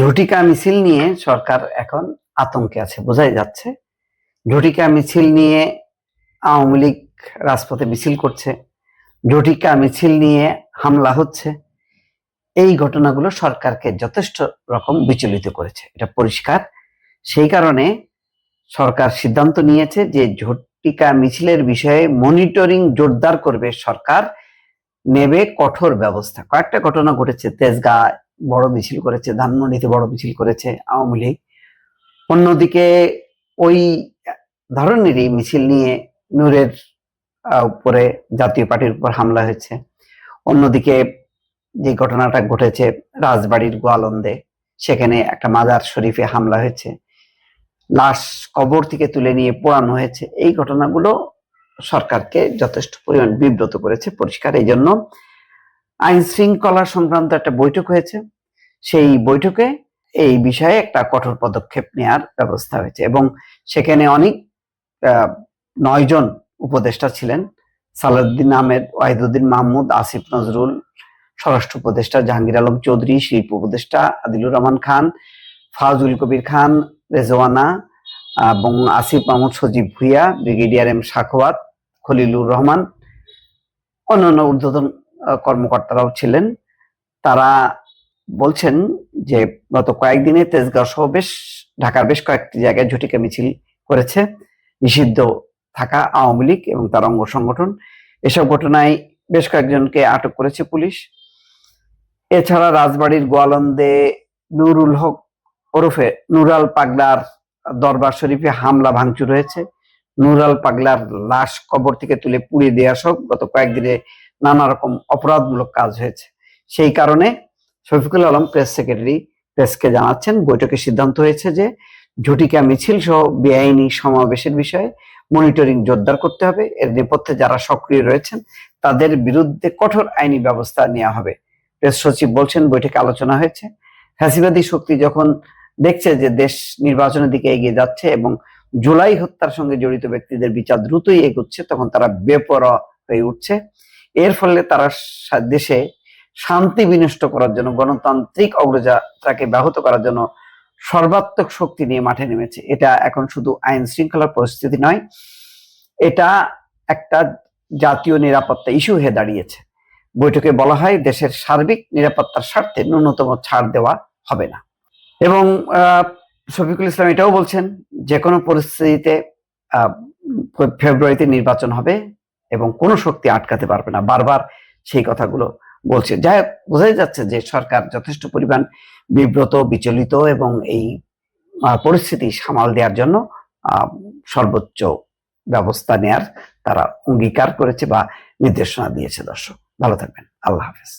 ঝটিকা মিছিল নিয়ে সরকার এখন আতঙ্কে আছে, বোঝাই যাচ্ছে। ঝটিকা মিছিল নিয়ে আওয়ামী লীগ রাজপথে মিছিল করছে। ঝটিকা মিছিল নিয়ে হামলা হচ্ছে। এই ঘটনাগুলো সরকারকে যথেষ্ট রকম বিচলিত করেছে। এটা পরিষ্কার। সেই কারণে সরকার সিদ্ধান্ত নিয়েছে যে ঝটিকা মিছিলের বিষয়ে মনিটরিং জোরদার করবে সরকার, নেবে কঠোর ব্যবস্থা। কয়েকটা ঘটনা ঘটেছে তেজগাঁ বড় মিছিল করেছে, ধানমন্ডিতে বড় মিছিল করেছে আওয়ামী লীগ। অন্যদিকে ওই ধরনেরই মিছিল নিয়ে নূরের উপরে জাতীয় পার্টির উপর হামলা হয়েছে। অন্যদিকে যে ঘটনাটা ঘটেছে রাজবাড়ির গোয়ালন্দে, সেখানে একটা মাজার শরীফে হামলা হয়েছে। লাশ কবর থেকে তুলে নিয়ে পোড়ানো হয়েছে। এই ঘটনাগুলো সরকারকে যথেষ্ট পরিমাণ বিব্রত করেছে পরিষ্কার। এই জন্য আইন শৃঙ্খলা সংক্রান্ত একটা বৈঠক হয়েছে। সেই বৈঠকে এই বিষয়ে একটা কঠোর পদক্ষেপ নেওয়ার ব্যবস্থা হয়েছে এবং সেখানে অনেক নয়জন উপদেষ্টা ছিলেন। সালাউদ্দিন আহমেদ, ওয়াহিদুদ্দিন মাহমুদ, আসিফ নজরুল, স্বরাষ্ট্র উপদেষ্টা জাহাঙ্গীর আলম চৌধুরী, শিল্প উপদেষ্টা আদিলুর রহমান খান, ফাজুল কবির খান, রেজওয়ানা, এবং আসিফ মাহমুদ, সজীব ভুইয়া, ব্রিগেডিয়ার এম সাখওয়াত খলিলুর রহমান, অন্যান্য ঊর্ধ্বতন কর্মকর্তারাও ছিলেন। তারা বলছেন যে গত কয়েকদিনে তেজগাঁও সহ বেশ, ঢাকার বেশ কয়েকটি জায়গায় ঝটিকা মিছিল করেছে। নিষিদ্ধ থাকা আওয়ামী লীগ এবং তার অঙ্গ সংগঠন। এসব ঘটনায় বেশ কয়েকজনকে আটক করেছে পুলিশ। এছাড়া রাজবাড়ির গোয়ালন্দে নুরুল হক ওরফে নুরাল পাগলার দরবার শরীফে হামলা, ভাঙচুর হয়েছে। নুরাল পাগলার লাশ কবর থেকে তুলে পুড়িয়ে দেওয়া সব গত কয়েকদিনে নানা রকম অপরাধমূলক কাজ হয়েছে। সেই কারণে শফিকুল আলম প্রেস সেক্রেটারি প্রেসকে জানাচ্ছেন, বৈঠকে সিদ্ধান্ত হয়েছে যে ঝুটিকা মিছিল সহ বেআইনি সমাবেশের বিষয়ে মনিটরিং জোরদার করতে হবে। এর নেপথ্যে যারা সক্রিয় রয়েছেন, তাদের বিরুদ্ধে কঠোর আইনি ব্যবস্থা নেওয়া হবে। প্রেস সচিব বলছেন, বৈঠকে আলোচনা হয়েছে। ফ্যাসিবাদী শক্তি যখন দেখছে যে দেশ নির্বাচনের দিকে এগিয়ে যাচ্ছে এবং জুলাই হত্যার সঙ্গে জড়িত ব্যক্তিদের বিচার দ্রুতই এগোচ্ছে, তখন তারা বেপরোয়া হয়ে উঠছে। এর ফলে তারা দেশে শান্তি বিনষ্ট করার জন্য, গণতান্ত্রিক অগ্রযাত্রাকে ব্যাহত করার জন্য সর্বাত্মক শক্তি নিয়ে মাঠে নেমেছে। এটা এখন শুধু আইন শৃঙ্খলার পরিস্থিতি নয়, এটা একটা জাতীয় নিরাপত্তা ইস্যু হয়ে দাঁড়িয়েছে। বৈঠকে বলা হয় দেশের সার্বিক নিরাপত্তার স্বার্থে ন্যূনতম ছাড় দেওয়া হবে না। এবং শফিকুল ইসলাম এটাও বলছেন যে কোনো পরিস্থিতিতে ফেব্রুয়ারিতে নির্বাচন হবে এবং কোনো শক্তি আটকাতে পারবে না। বারবার সেই কথাগুলো বলছে। যাই বোঝাই যাচ্ছে যে সরকার যথেষ্ট পরিমাণ বিব্রত, বিচলিত এবং এই পরিস্থিতি সামাল দেওয়ার জন্য সর্বোচ্চ ব্যবস্থা নেয়ার তারা অঙ্গীকার করেছে বা নির্দেশনা দিয়েছে দর্শক। ভালো থাকবেন। আল্লাহ হাফেজ।